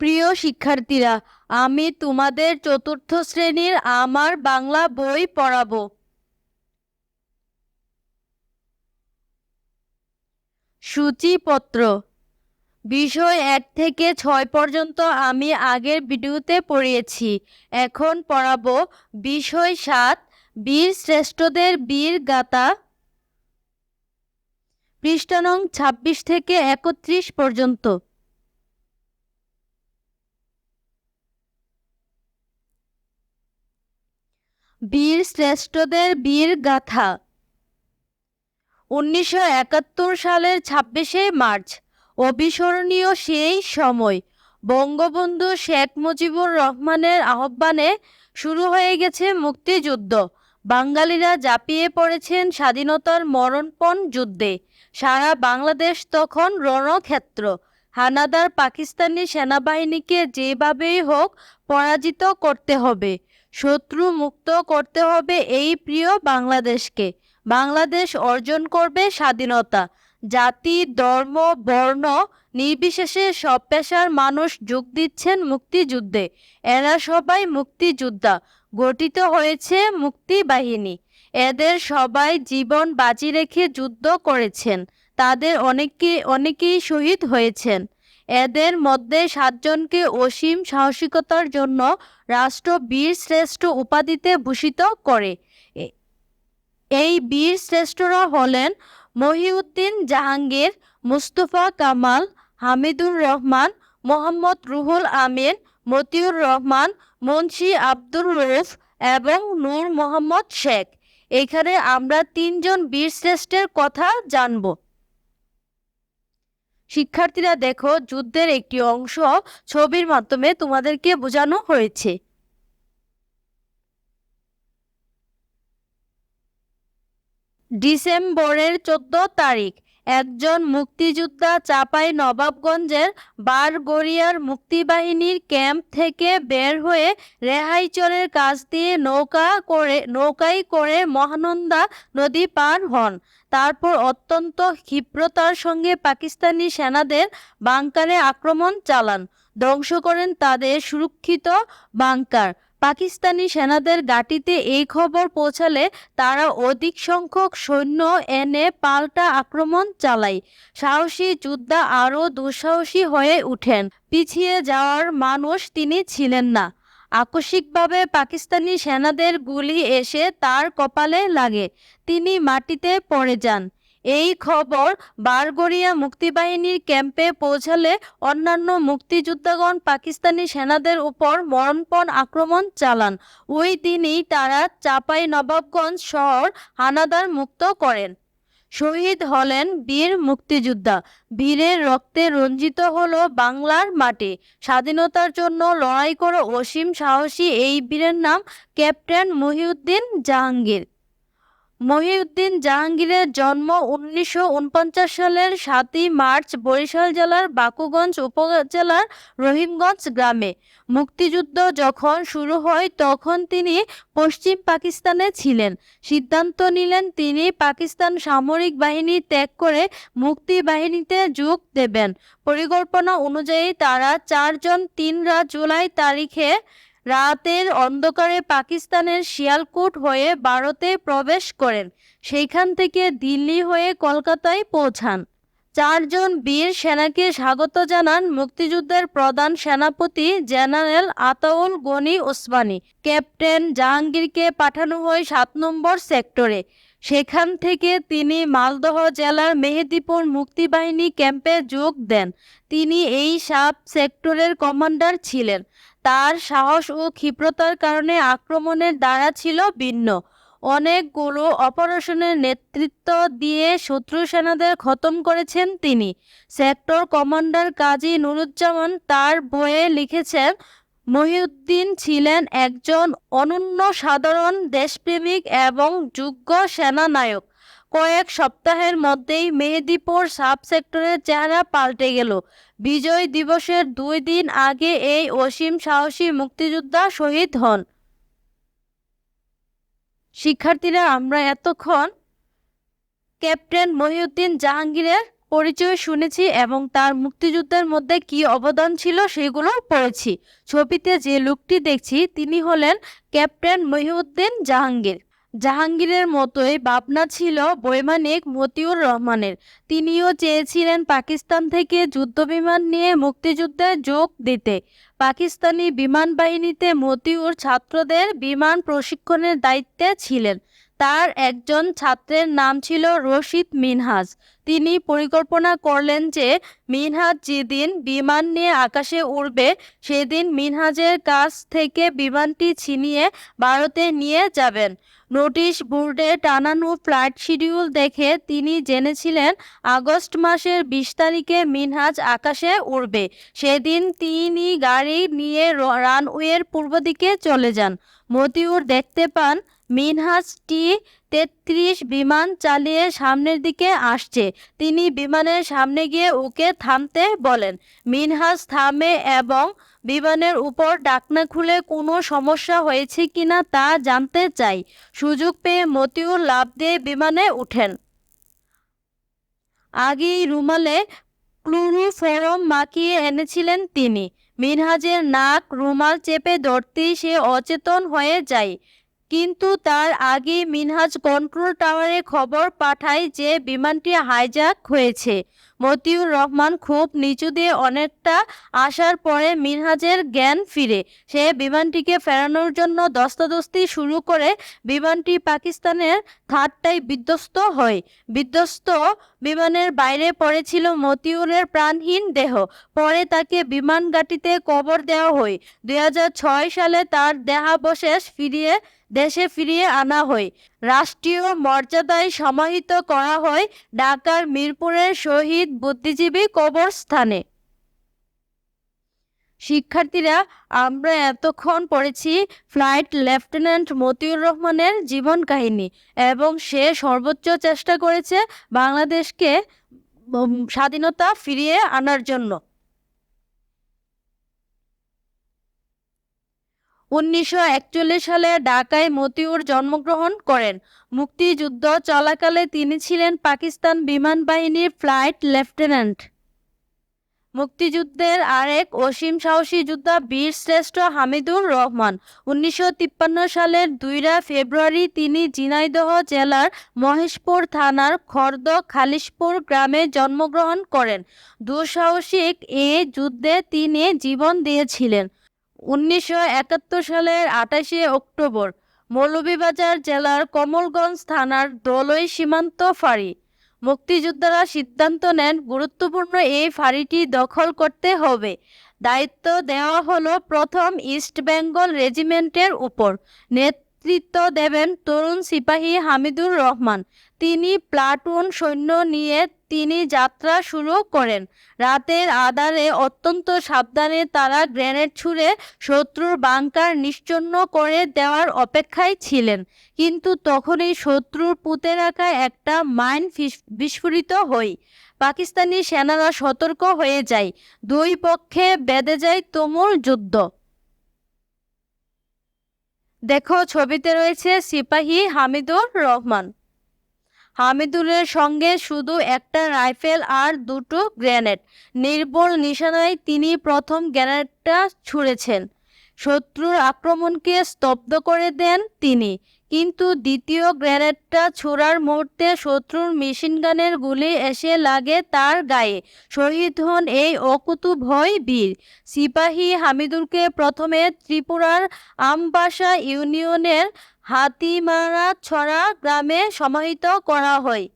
প্রিয় শিক্ষার্থীরা, আমি তোমাদের চতুর্থ শ্রেণির আমার বাংলা বই পড়াবো। সূচিপত্র। বিষয় এক থেকে ছয় পর্যন্ত আমি আগের ভিডিওতে পড়িয়েছি। এখন পড়াবো বিষয় সাত, বীর শ্রেষ্ঠদের বীর গাতা পৃষ্ঠানং ছাব্বিশ থেকে একত্রিশ পর্যন্ত। বীর শ্রেষ্ঠদের বীর গাথা। উনিশশো একাত্তর সালের ছাব্বিশে মার্চ, অবিস্মরণীয় সেই সময় বঙ্গবন্ধু শেখ মুজিবুর রহমানের আহ্বানে শুরু হয়ে গেছে মুক্তিযুদ্ধ। বাঙালিরা ঝাঁপিয়ে পড়েছেন স্বাধীনতার মরণপণ যুদ্ধে। সারা বাংলাদেশ তখন রণক্ষেত্র। হানাদার পাকিস্তানি সেনাবাহিনীকে যেভাবেই হোক পরাজিত করতে হবে। শত্রু মুক্ত করতে হবে এই প্রিয় বাংলাদেশকে। বাংলাদেশ অর্জন করবে স্বাধীনতা। জাতি, ধর্ম, বর্ণ নির্বিশেষে সব পেশার মানুষ যোগ দিচ্ছেন মুক্তিযুদ্ধে। এরা সবাই মুক্তিযোদ্ধা। গঠিত হয়েছে মুক্তি বাহিনী। এদের সবাই জীবন বাজি রেখে যুদ্ধ করেছেন। তাদের অনেকে অনেকেই শহীদ হয়েছেন। এদের মধ্যে সাতজনকে অসীম সাহসিকতার জন্য রাষ্ট্র বীর শ্রেষ্ঠ উপাধিতে ভূষিত করে। এই বীর শ্রেষ্ঠরা হলেন মহিউদ্দিন জাহাঙ্গীর, মুস্তফা কামাল, হামিদুর রহমান, মোহাম্মদ রুহুল আমিন, মতিউর রহমান, মুন্সি আব্দুর রুফ এবং নূর মোহাম্মদ শেখ। এখানে আমরা তিনজন বীর শ্রেষ্ঠের কথা জানব। শিক্ষার্থীরা দেখো যুদ্ধের একটি অংশ ছবির মাধ্যমে তোমাদেরকে বোঝানো হয়েছে। ডিসেম্বরের চোদ্দ তারিখ। একজন মুক্তিযোদ্ধা চাপাই নবাবগঞ্জের বারগড়িয়ার মুক্তিবাহিনীর ক্যাম্প থেকে বের হয়ে রেহাইচরের কাছ দিয়ে নৌকা করে, নৌকায় করে মহানন্দা নদী পার হন। তারপর অত্যন্ত ক্ষিপ্রতার সঙ্গে পাকিস্তানি সেনাদের বাংকারে আক্রমণ চালান। ধ্বংস করেন তাদের সুরক্ষিত বাংকার। পাকিস্তানি সেনাদের ঘাঁটিতে এই খবর পৌঁছালে তারা অধিক সংখ্যক সৈন্য এনে পাল্টা আক্রমণ চালায়। সাহসী যোদ্ধা আরও দুঃসাহসী হয়ে উঠেন পিছিয়ে যাওয়ার মানুষ তিনি ছিলেন না। আকস্মিকভাবে পাকিস্তানি সেনাদের গুলি এসে তার কপালে লাগে। তিনি মাটিতে পড়ে যান। এই খবর বারগড়িয়া মুক্তিবাহিনীর ক্যাম্পে পৌঁছালে অন্যান্য মুক্তিযোদ্ধাগণ পাকিস্তানি সেনাদের উপর মরণপণ আক্রমণ চালান। ওই দিনই তারা চাপাই নবাবগঞ্জ শহর হানাদার মুক্ত করেন। শহীদ হলেন বীর মুক্তিযোদ্ধা। বীরের রক্তে রঞ্জিত হলো বাংলার মাটি। স্বাধীনতার জন্য লড়াই করে অসীম সাহসী এই বীরের নাম ক্যাপ্টেন মহিউদ্দিন জাহাঙ্গীর। মহিউদ্দিন জাহাঙ্গীরের জন্ম উনিশশো উনপঞ্চাশ সালের সাতই মার্চ বরিশাল জেলার বাকুগঞ্জ উপজেলার রহিমগঞ্জ গ্রামে। মুক্তিযুদ্ধ যখন শুরু হয়, তখন তিনি পশ্চিম পাকিস্তানে ছিলেন। সিদ্ধান্ত নিলেন তিনি পাকিস্তান সামরিক বাহিনী ত্যাগ করে মুক্তি বাহিনীতে যোগ দেবেন। পরিকল্পনা অনুযায়ী তারা চারজন তিন রাত জুলাই তারিখে রাতের অন্ধকারে পাকিস্তানের শিয়ালকোট হয়ে ভারতে প্রবেশ করেন। সেইখান থেকে দিল্লি হয়ে কলকাতায় পৌঁছান। চারজন বীর সেনাকে স্বাগত জানান মুক্তিযুদ্ধের প্রধান সেনাপতি জেনারেল আতাউল গনি ওসমানী। ক্যাপ্টেন জাহাঙ্গীরকে পাঠানো হয় সাত নম্বর সেক্টরে। সেখান থেকে তিনি মালদহ জেলার মেহেদিপুর মুক্তিবাহিনী ক্যাম্পে যোগ দেন। তিনি এই সাব সেক্টরের কমান্ডার ছিলেন। তার সাহস ও ক্ষিপ্রতার কারণে আক্রমণের দ্বারা ছিল ভিন্ন। অনেকগুলো অপারেশনের নেতৃত্ব দিয়ে শত্রু সেনাদের খতম করেছেন তিনি। সেক্টর কমান্ডার কাজী নুরুজ্জামান তার বইয়ে লিখেছেন, মহিউদ্দিন ছিলেন একজন অনন্য সাধারণ দেশপ্রেমিক এবং যোগ্য সেনানায়ক। কয়েক সপ্তাহের মধ্যেই মেহেদিপুর সাব সেক্টরের চেহারা পাল্টে গেল। বিজয় দিবসের দুই দিন আগে এই অসীম সাহসী মুক্তিযোদ্ধা শহীদ হন। শিক্ষার্থীরা, আমরা এতক্ষণ ক্যাপ্টেন মহিউদ্দিন জাহাঙ্গীরের পরিচয় শুনেছি এবং তার মুক্তিযুদ্ধের মধ্যে কি অবদান ছিল সেগুলো পড়েছি। ছবিতে যে লোকটি দেখছি, তিনি হলেন ক্যাপ্টেন মহিউদ্দিন জাহাঙ্গীর। জাহাঙ্গীরের মতোই ভাবনা ছিল বৈমানিক মতিউর রহমানের। তিনিও চেয়েছিলেন পাকিস্তান থেকে যুদ্ধবিমান নিয়ে মুক্তিযুদ্ধে যোগ দিতে। পাকিস্তানি বিমান বাহিনীতে মতিউর ছাত্রদের বিমান প্রশিক্ষণের দায়িত্বে ছিলেন। তার একজন ছাত্রের নাম ছিল রশিদ মিনহাজ। তিনি পরিকল্পনা করলেন যে মিনহাজ যেদিন বিমান নিয়ে আকাশে উড়বে, সেদিন মিনহাজের কাছ থেকে বিমানটি ছিনিয়ে ভারতে নিয়ে যাবেন। নোটিশ বোর্ডে টানানো ফ্লাইট শিডিউল দেখে তিনি জেনেছিলেন, আগস্ট মাসের বিশ তারিখে মিনহাজ আকাশে উড়বে। সেদিন তিনি গাড়ি নিয়ে রানওয়ের পূর্ব দিকে চলে যান। মতিউর দেখতে পান মিনহাজ টি তেত্রিশ বিমান চালিয়ে সামনের দিকে আসছে। তিনি বিমানের সামনে গিয়ে ওকে থামতে বলেন। মিনহাজ থামে এবং বিমানের উপর ডাকনা খুলে কোনো সমস্যা হয়েছে কিনা তা জানতে চাই। সুযোগ পেয়ে মতিউর লাভ দিয়ে বিমানে উঠেন। আগেই রুমালে ক্লোরোফরম মাখিয়ে এনেছিলেন তিনি। মিনহাজের নাক রুমাল চেপে ধরতেই সে অচেতন হয়ে যায়। কিন্তু তার আগে মিনহাজ কন্ট্রোল টাওয়ারে খবর পাঠায় যে বিমানটি হাইজ্যাক হয়েছে। মতিউর রহমান খুব নিচু দিয়ে অনেকটা আসার পরে মিনহাজের জ্ঞান ফিরে। সে বিমানটিকে ফেরানোর জন্য দস্তাদস্তি শুরু করে বিমানটি পাকিস্তানের থারটাই বিধ্বস্ত হয়। বিধ্বস্ত বিমানের বাইরে পড়েছিল মতিউরের প্রাণহীন দেহ। পরে তাকে বিমান ঘাঁটিতে কবর দেওয়া হয়। দুই হাজার ছয় সালে তার দেহাবশেষ ফিরিয়ে দেশে ফিরিয়ে আনা হয়। রাষ্ট্রীয় মর্যাদায় সমাহিত করা হয় ঢাকার মিরপুরের শহীদ বুদ্ধিজীবী কবরস্থানে শিক্ষার্থীরা, আমরা এতক্ষণ পড়েছি ফ্লাইট লেফটেন্যান্ট মতিউর রহমানের জীবন কাহিনী এবং সে সর্বোচ্চ চেষ্টা করেছে বাংলাদেশকে স্বাধীনতা ফিরিয়ে আনার জন্য। উনিশশো একচল্লিশ সালে ঢাকায় মতিউর জন্মগ্রহণ করেন। মুক্তিযুদ্ধ চলাকালে তিনি ছিলেন পাকিস্তান বিমান বাহিনীর ফ্লাইট লেফটেন্যান্ট। মুক্তিযুদ্ধের আরেক অসীম সাহসী যোদ্ধা বীর শ্রেষ্ঠ হামিদুর রহমান। উনিশশো তিপ্পান্ন সালের দুইরা ফেব্রুয়ারি তিনি ঝিনাইদহ জেলার মহেশপুর থানার খর্দ খালিশপুর গ্রামে জন্মগ্রহণ করেন। দুঃসাহসিক এ যুদ্ধে তিনি জীবন দিয়েছিলেন। উনিশশো একাত্তর সালের আঠাশে অক্টোবর, মৌলভীবাজার জেলার কমলগঞ্জ থানার দলই সীমান্ত ফাঁড়ি। মুক্তিযোদ্ধারা সিদ্ধান্ত নেন, গুরুত্বপূর্ণ এই ফাঁড়িটি দখল করতে হবে। দায়িত্ব দেওয়া হলো প্রথম ইস্ট বেঙ্গল রেজিমেন্টের উপর। নেতৃত্ব দেবেন তরুণ সিপাহী হামিদুর রহমান। তিনি প্লাটুন সৈন্য নিয়ে তিনি যাত্রা শুরু করেন। রাতের আধারে অত্যন্ত সাবধানে তারা গ্রেনেড ছুঁড়ে শত্রুর বাংকার নিশ্চন্ন করে দেওয়ার অপেক্ষায় ছিলেন। কিন্তু তখনই শত্রুর পুঁতে রাখা একটা মাইন বিস্ফোরিত হয় পাকিস্তানি সেনারা সতর্ক হয়ে যায়। দুই পক্ষে বেঁধে যায় তুমুল যুদ্ধ। দেখো, ছবিতে রয়েছে সিপাহী হামিদুর রহমান। হামিদুলের সঙ্গে শুধু একটা রাইফেল আর দুটো গ্রেনেড। নির্বল নিশানায় তিনি প্রথম গ্রেনেডটা ছুঁড়েছেন। শত্রুর আক্রমণকে স্তব্ধ করে দেন তিনি। কিন্তু দ্বিতীয় গ্রেনেডটা ছোড়ার মুহূর্তে শত্রুর মেশিনগানের গুলি এসে লাগে তার গায়ে। শহীদ হন এই অকুতুভয় বীর। সিপাহী হামিদুরকে প্রথমে ত্রিপুরার আমবাসা ইউনিয়নের হাতিমারা ছড়া গ্রামে সমাহিত করা হয়।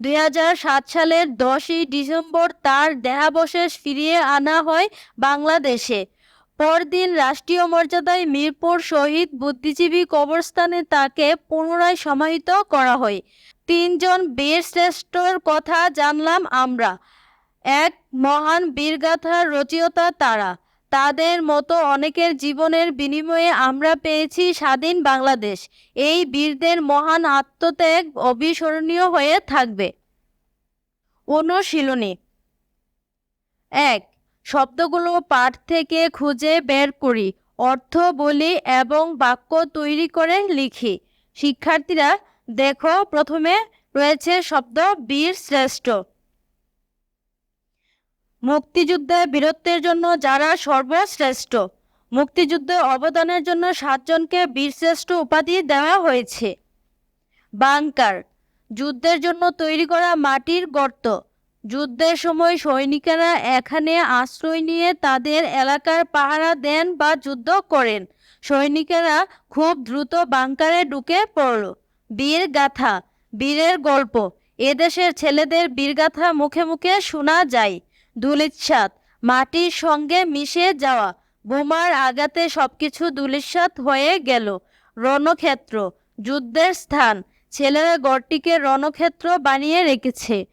দুই সাত সালের দশই ডিসেম্বর তার দেহাবশেষ ফিরিয়ে আনা হয় বাংলাদেশে। পরদিন রাষ্ট্রীয় মর্যাদায় মিরপুর শহীদ বুদ্ধিজীবী কবরস্থানে তাকে পুনরায় সমাহিত করা হয়। তিনজন বীর শ্রেষ্ঠর কথা জানলাম আমরা। এক মহান বীরগাথার রচয়িতা তারা। তাদের মতো অনেকের জীবনের বিনিময়ে আমরা পেয়েছি স্বাধীন বাংলাদেশ। এই বীরদের মহান আত্মত্যাগ অবিস্মরণীয় হয়ে থাকবে। অনুশীলনী এক শব্দগুলো পাঠ থেকে খুঁজে বের করি, অর্থ বলি এবং বাক্য তৈরি করে লিখি। শিক্ষার্থীরা, দেখো, প্রথমে রয়েছে শব্দ বীর শ্রেষ্ঠ। মুক্তিযুদ্ধে বীরত্বের জন্য যারা সর্বশ্রেষ্ঠ, মুক্তিযুদ্ধে অবদানের জন্য সাতজনকে বীরশ্রেষ্ঠ উপাধি দেওয়া হয়েছে। বাংকার, যুদ্ধের জন্য তৈরি করা মাটির গর্ত। যুদ্ধের সময় সৈনিকেরা এখানে আশ্রয় নিয়ে তাদের এলাকার পাহারা দেন বা যুদ্ধ করেন। সৈনিকেরা খুব দ্রুত বাংকারে ঢুকে পড়ল। বীর গাথা, বীরের গল্প। এদেশের ছেলেদের বীরগাথা মুখে মুখে শোনা যায়। দুলিচ্ছাত মাটির সঙ্গে মিশে যাওয়া, বোমার আঘাতে সবকিছু দুলিশ্বাত হয়ে গেল। রণক্ষেত্র, যুদ্ধের স্থান। ছেলেরা গড়টিকে রণক্ষেত্র বানিয়ে রেখেছে।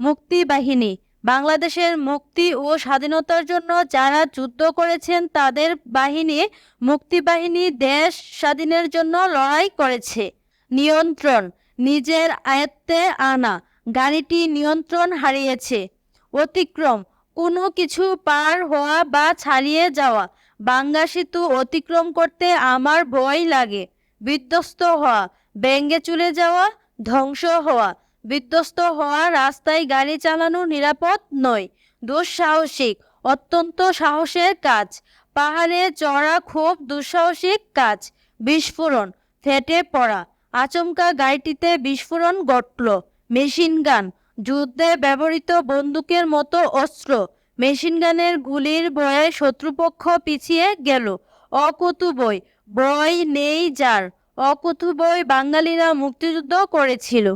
মুক্তিবাহিনী বাংলাদেশের মুক্তি ও স্বাধীনতার জন্য যারা যুদ্ধ করেছেন, তাদের বাহিনী মুক্তিবাহিনী দেশ স্বাধীনের জন্য লড়াই করেছে। নিয়ন্ত্রণ, নিজের আয়ত্তে আনা গাড়িটি নিয়ন্ত্রণ হারিয়েছে। অতিক্রম, কোনো কিছু পার হওয়া বা ছাড়িয়ে যাওয়া। বাঙ্গা সেতু অতিক্রম করতে আমার ভয় লাগে। বিধ্বস্ত হওয়া ব্যঙ্গে চলে যাওয়া, ধ্বংস হওয়া। বিধ্বস্ত হওয়া রাস্তায় গাড়ি চালানো নিরাপদ নয়। দুঃসাহসিক, অত্যন্ত সাহসের কাজ। পাহাড়ে চড়া খুব দুঃসাহসিক কাজ। বিস্ফোরণ, ফেটে পড়া। আচমকা গাড়িটিতে বিস্ফোরণ ঘটল। মেশিন গান, যুদ্ধে ব্যবহৃত বন্দুকের মতো অস্ত্র। মেশিনগানের গুলির ভয়ে শত্রুপক্ষ পিছিয়ে গেল। অকুতুবই বই নেই যার। অকুতুবই বাঙালিরা মুক্তিযুদ্ধ করেছিল।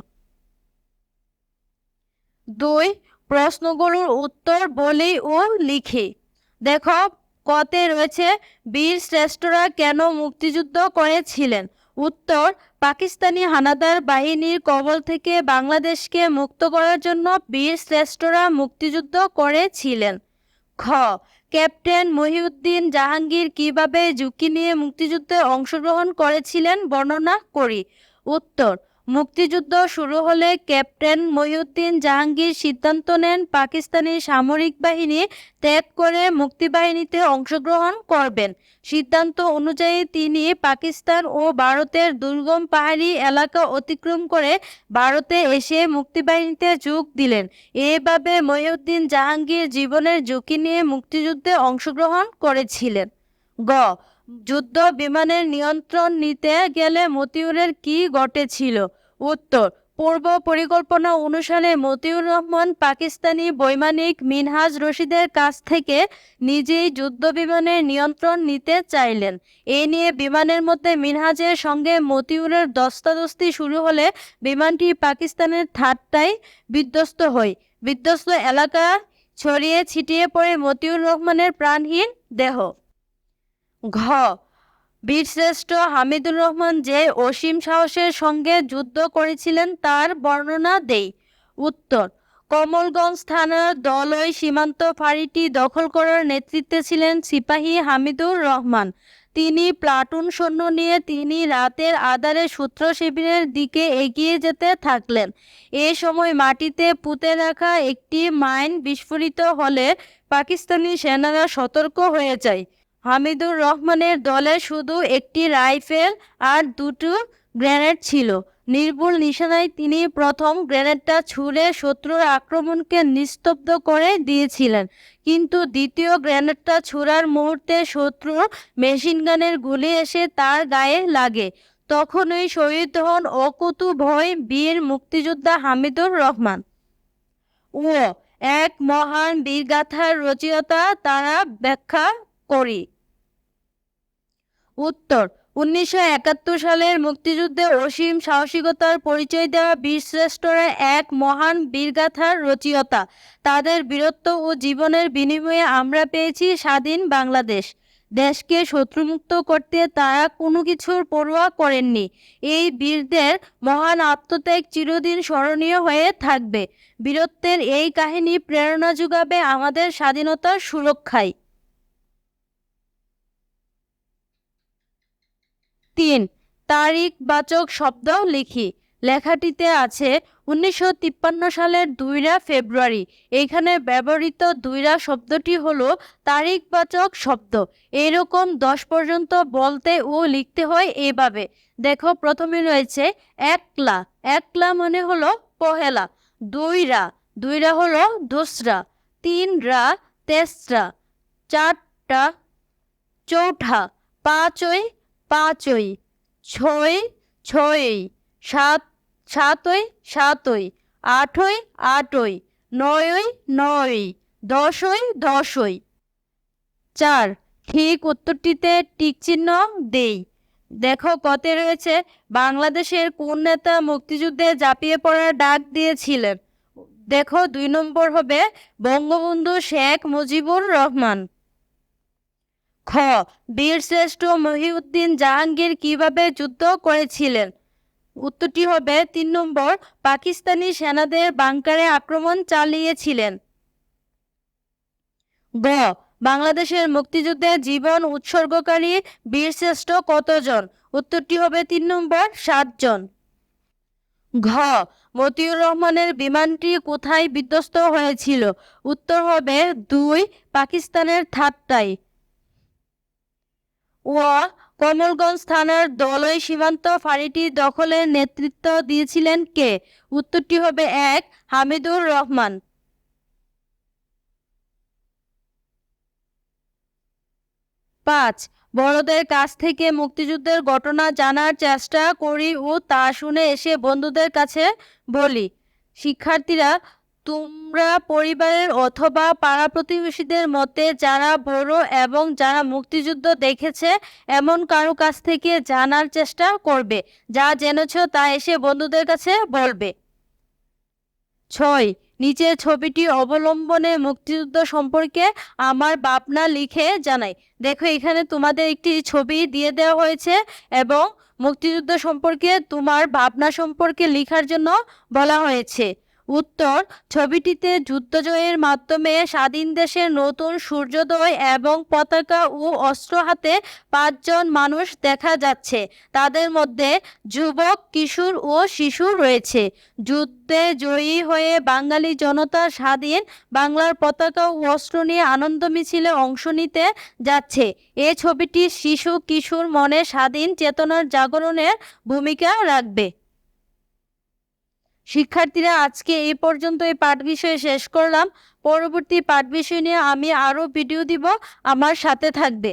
দুই প্রশ্নগুলোর উত্তর বলি ও লিখি। দেখো, কতে রয়েছে, বীর শ্রেষ্ঠরা কেন মুক্তিযুদ্ধ করেছিলেন? উত্তর, পাকিস্তানি হানাদার বাহিনীর কবল থেকে বাংলাদেশকে মুক্ত করার জন্য বীর শ্রেষ্ঠরা মুক্তিযুদ্ধ করেছিলেন। খ, ক্যাপ্টেন মহিউদ্দিন জাহাঙ্গীর কীভাবে ঝুঁকি নিয়ে মুক্তিযুদ্ধে অংশগ্রহণ করেছিলেন বর্ণনা করি। উত্তর মুক্তিযুদ্ধ শুরু হলে ক্যাপ্টেন মহিউদ্দিন জাহাঙ্গীর সিদ্ধান্ত নেন পাকিস্তানি সামরিক বাহিনী ত্যাগ করে মুক্তিবাহিনীতে অংশগ্রহণ করবেন। সিদ্ধান্ত অনুযায়ী তিনি পাকিস্তান ও ভারতের দুর্গম পাহাড়ি এলাকা অতিক্রম করে ভারতে এসে মুক্তিবাহিনীতে যোগ দিলেন। এভাবে মহিউদ্দিন জাহাঙ্গীর জীবনের ঝুঁকি নিয়ে মুক্তিযুদ্ধে অংশগ্রহণ করেছিলেন। গ যুদ্ধ বিমানের নিয়ন্ত্রণ নিতে গেলে মতিউরের কি ঘটেছিল? উত্তর, পূর্ব পরিকল্পনা অনুসারে মতিউর রহমান পাকিস্তানি বৈমানিক মিনহাজ রশিদের কাছ থেকে নিজেই যুদ্ধ বিমানের নিয়ন্ত্রণ নিতে চাইলেন। এ নিয়ে বিমানের মধ্যে মিনহাজের সঙ্গে মতিউরের দস্তাদস্তি শুরু হলে বিমানটি পাকিস্তানের ঠাট্টায় বিধ্বস্ত হয়। বিধ্বস্ত এলাকা ছড়িয়ে ছিটিয়ে পড়ে মতিউর রহমানের প্রাণহীন দেহ। ঘ। বীরশ্রেষ্ঠ হামিদুর রহমান যে অসীম সাহসের সঙ্গে যুদ্ধ করেছিলেন তার বর্ণনা দেই। উত্তর, কমলগঞ্জ থানার দলই সীমান্ত ফাঁড়িটি দখল করার নেতৃত্বে ছিলেন সিপাহী হামিদুর রহমান। তিনি প্লাটুন সৈন্য নিয়ে তিনি রাতের আধারে সূত্র শিবিরের দিকে এগিয়ে যেতে থাকলেন। এ সময় মাটিতে পুঁতে রাখা একটি মাইন বিস্ফোরিত হলে পাকিস্তানি সেনারা সতর্ক হয়ে যায়। হামিদুর রহমানের দলে শুধু একটি রাইফেল আর দুটো গ্রেনেড ছিল। নির্ভুল নিশানায় তিনি প্রথম গ্রেনেডটা ছুঁড়ে শত্রুর আক্রমণকে নিস্তব্ধ করে দিয়েছিলেন। কিন্তু দ্বিতীয় গ্রেনেডটা ছুড়ার মুহূর্তে শত্রুর মেশিনগানের গুলি এসে তার গায়ে লাগে। তখনই শহীদ হন অকুতু ভয় বীর মুক্তিযোদ্ধা হামিদুর রহমান। ও এক মহান বীরগাথার রচয়িতা, তারা ব্যাখ্যা করি। উত্তর, উনিশশো একাত্তর সালের মুক্তিযুদ্ধে অসীম সাহসিকতার পরিচয় দেওয়া বীরশ্রেষ্ঠরা এক মহান বীরগাথার রচয়িতা। তাদের বীরত্ব ও জীবনের বিনিময়ে আমরা পেয়েছি স্বাধীন বাংলাদেশ। দেশকে শত্রুমুক্ত করতে তারা কোনো কিছুর পরোয়া করেননি। এই বীরদের মহান আত্মত্যাগ চিরদিন স্মরণীয় হয়ে থাকবে। বীরত্বের এই কাহিনী প্রেরণা যোগাবে আমাদের স্বাধীনতার সুরক্ষায়। তিন, তারিখ, বাচক, শব্দ, লিখি। লেখাটিতে আছে, উনিশশো তিপ্পান্ন সালের দুইরা ফেব্রুয়ারি। এখানে ব্যবহৃত দুইরা শব্দটি হলো তারিখবাচক শব্দ। এরকম দশ পর্যন্ত বলতে ও লিখতে হয় এভাবে। দেখো, প্রথমে রয়েছে একলা। একলা মানে হলো পহেলা। দুইরা। দুইরা হলো দোসরা। তিন রা তেসরা। চারটা, চৌঠা। পাঁচই পাঁচই, ছয় ছয়ই সাত, সাতই সাতই, আটই আটই, নয়ই নয়ই দশই দশই। চার, ঠিক উত্তরটিতে টিক চিহ্ন দেই। দেখো কতে রয়েছে বাংলাদেশের কোন নেতা মুক্তিযুদ্ধে ঝাঁপিয়ে পড়ার ডাক দিয়েছিলেন? দেখো দুই নম্বর হবে বঙ্গবন্ধু শেখ মুজিবুর রহমান। খ, বীরশ্রেষ্ঠ মহিউদ্দিন জাহাঙ্গীর কীভাবে যুদ্ধ করেছিলেন? উত্তরটি হবে, তিন নম্বর, পাকিস্তানি সেনাদের বাংকারে আক্রমণ চালিয়েছিলেন। গ, বাংলাদেশের মুক্তিযুদ্ধে জীবন উৎসর্গকারী বীরশ্রেষ্ঠ কতজন? উত্তরটি হবে, তিন নম্বর, সাতজন। ঘ, মতিউর রহমানের বিমানটি কোথায় বিধ্বস্ত হয়েছিল? উত্তর হবে, দুই, পাকিস্তানের থাট্টায় ও কমলগঞ্জ থানার দলই সীমান্ত ফাঁড়িটি দখলের নেতৃত্ব দিয়েছিলেন কে? উত্তরটি হবে এক, হামিদুর রহমান। পাঁচ, বড়দের কাছ থেকে মুক্তিযুদ্ধের ঘটনা জানার চেষ্টা করি ও তা শুনে এসে বন্ধুদের কাছে বলি। শিক্ষার্থীরা তোমরা পরিবারের অথবা পাড়া প্রতিবেশীদের মতে যারা বড় এবং যারা মুক্তিযুদ্ধ দেখেছে, এমন কারও কাছ থেকে জানার চেষ্টা করবে, যা জেনেছ তা এসে বন্ধুদের কাছে বলবে। ছয় নিচের ছবিটি অবলম্বনে মুক্তিযুদ্ধ সম্পর্কে আমার ভাবনা লিখে জানাই। দেখো, এখানে তোমাদের একটি ছবি দিয়ে দেওয়া হয়েছে এবং মুক্তিযুদ্ধ সম্পর্কে তোমার ভাবনা সম্পর্কে লেখার জন্য বলা হয়েছে। উত্তর, ছবিটিতে যুদ্ধজয়ের মাধ্যমে স্বাধীন দেশের নতুন সূর্যোদয় এবং পতাকা ও অস্ত্র হাতে পাঁচজন মানুষ দেখা যাচ্ছে। তাদের মধ্যে যুবক, কিশোর ও শিশু রয়েছে। যুদ্ধে জয়ী হয়ে বাঙালি জনতা স্বাধীন বাংলার পতাকা ও অস্ত্র নিয়ে আনন্দ মিছিলে অংশ নিতে যাচ্ছে। এ ছবিটি শিশু কিশোর মনে স্বাধীন চেতনার জাগরণের ভূমিকা রাখবে। শিক্ষার্থীরা, আজকে এ পর্যন্ত এই পাঠ বিষয়ে শেষ করলাম। পরবর্তী পাঠ বিষয় নিয়ে আমি আরও ভিডিও দিব। আমার সাথে থাকবে।